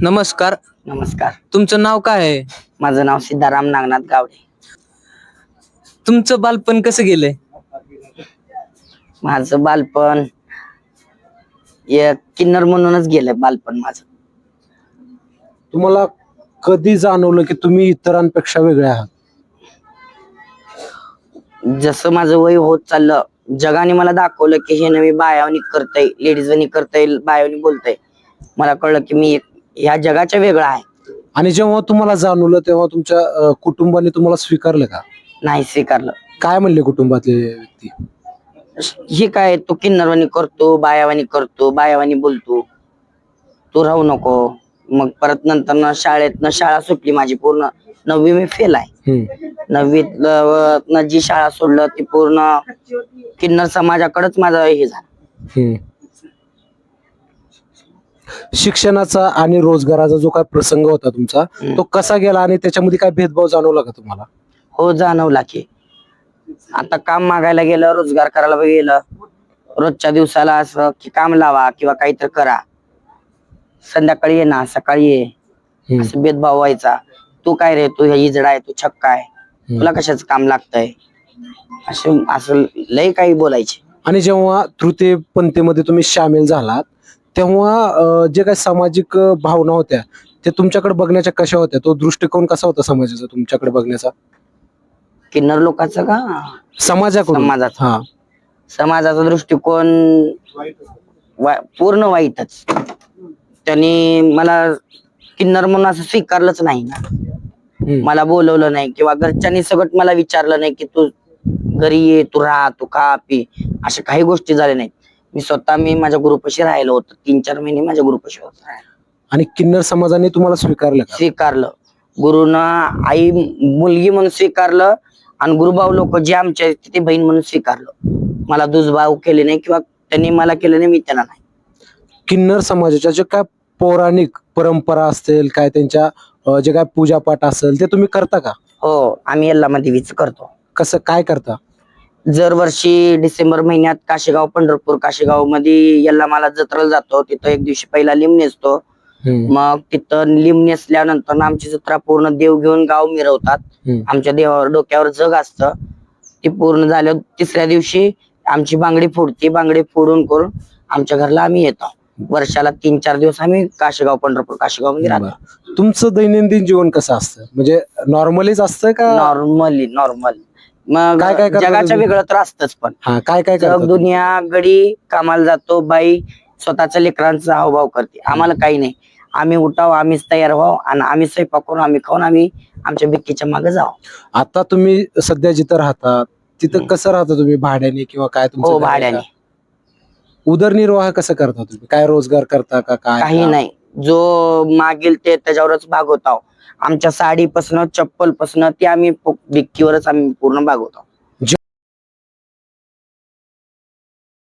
नमस्कार. नमस्कार. तुमचं नाव काय आहे? माझं नाव सिद्धाराम नागनाथ गावडे. तुमचं बालपण कसं गेलंय? माझं बालपण एक किन्नर म्हणूनच गेलंय बालपण माझं. तुम्हाला कधी जाणवलं की तुम्ही इतरांपेक्षा वेगळे आहात? जसं माझं वय होत चाललं जगाने मला दाखवलं की हे नवी बायावनी करतय लेडीजवानी करतय बायावनी बोलतय. मला कळलं की मी एक ह्या जगाच्या वेगळा आहे. आणि जेव्हा तुम्हाला जाणवलं तेव्हा तुमच्या अं, कुटुंबाने तुम्हाला स्वीकारलं का? नाही स्वीकारलं. काय म्हणले कुटुंबातले व्यक्ती? हे काय तू किन्नरवाणी करतो बायावानी करतो बायावानी बोलतो. तू राहू नको. मग परत नंतर न शाळेत शाळा सुटली माझी पूर्ण. नववी मी फेल आहे. हम्म. नववीत न जी शाळा सोडलं ती पूर्ण किन्नर समाजाकडेच माझं हे झालं. हम्म. शिक्षणाचा आणि रोजगाराचा जो काय प्रसंग होता तुमचा. तो कसा गेला आणि त्याच्यामध्ये काय भेदभाव जाणवला का तुम्हाला? हो जाणवला की. आता काम मागायला गेलं रोजगार करायला गेलं. रोजच्या दिवसाला असं की काम लावा किंवा काहीतरी करा. संध्याकाळी ये ना सकाळी ये. असं भेदभाव व्हायचा. तू काय रे? तू हे इजडा आहे तू छक्का आहे. तुला कशाचं काम लागतंय? असं असं लय काही बोलायचे. आणि जेव्हा तृतीय पंथीमध्ये तुम्ही सामील झालात तेव्हा जे काही सामाजिक भावना होत्या ते तुमच्याकडे बघण्याच्या कशा होत्या? तो दृष्टिकोन कसा होता समाजाचा तुमच्याकडे बघण्याचा? किन्नर लोकांचं का? समाजाकडून. समाजाचा. हा. समाजाचा दृष्टिकोन वा- पूर्ण वाईटच. त्यांनी मला किन्नर म्हणून असं स्वीकारलंच नाही ना. मला बोलवलं नाही किंवा घरच्यांनी सगळं मला विचारलं नाही की तू घरी ये तू राहा तू खा पी अशा काही गोष्टी झाल्या नाहीत. मी स्वतः मी माझ्या ग्रुपशी राहिलो होतो. तीन चार महिने माझ्या ग्रुपशी होतो. आणि किन्नर समाजाने तुम्हाला स्वीकारलं का? स्वीकारलं. गुरुनं आई मुलगी म्हणून स्वीकारलं आणि गुरुभाऊ लोक जे आमचे आहेत ते बहीण म्हणून स्वीकारलं. मला दुजभाव केले नाही किंवा त्यांनी मला केलं नाही मी त्यांना नाही. किन्नर समाजाच्या जे काय पौराणिक परंपरा असतील काय त्यांच्या अं, जे काय पूजापाठ असेल ते तुम्ही करता का? हो आम्ही यल्लामा देवीच करतो. कसं काय करता? दरवर्षी डिसेंबर महिन्यात काशेगाव पंढरपूर काशेगावमध्ये यल्लामाला जत्रेला जातो. तिथं एक दिवशी पहिला लिंब नेसतो. मग तिथं लिंब नेसल्यानंतर आमची जत्रा पूर्ण देव घेऊन गाव मिरवतात. आमच्या देवावर डोक्यावर जग असतं. ती पूर्ण झाल्यावर तिसऱ्या दिवशी आमची बांगडी फोडते. बांगडी फोडून करून आमच्या घरला आम्ही येतो. वर्षाला तीन चार दिवस आम्ही काशेगाव पंढरपूर काशेगावमध्ये राहतो. तुमचं दैनंदिन जीवन कसं असतं? म्हणजे नॉर्मलीच असतं का? नॉर्मली नॉर्मल मग काय काय करता जगाच्या तुम्ही? वेगळं तर असतंच पण. हा काय काय जग करता दुनिया गडी कामाला जातो बाई स्वतःच्या लेकरांचा हावभाव करते. आम्हाला काही नाही. आम्ही उठाव आम्हीच तयार व्हाव आणि आम्ही स्वयंपाक करून आम्ही खाऊन आम्ही आमच्या बिक्कीच्या मागे जाऊ आता तुम्ही सध्या जिथं राहता तिथं कसं राहता तुम्ही? भाड्याने किंवा काय तुमचं हो घर आहे भाड्याने? उदरनिर्वाह कसं करता तुम्ही? काय रोजगार करता का काय काही नाही. जो मागेल ते त्याच्यावरच भागवतो आमच्या साडीपासनं चप्पलपासनं ते आम्ही प- आम्ही पूर्ण भागवतो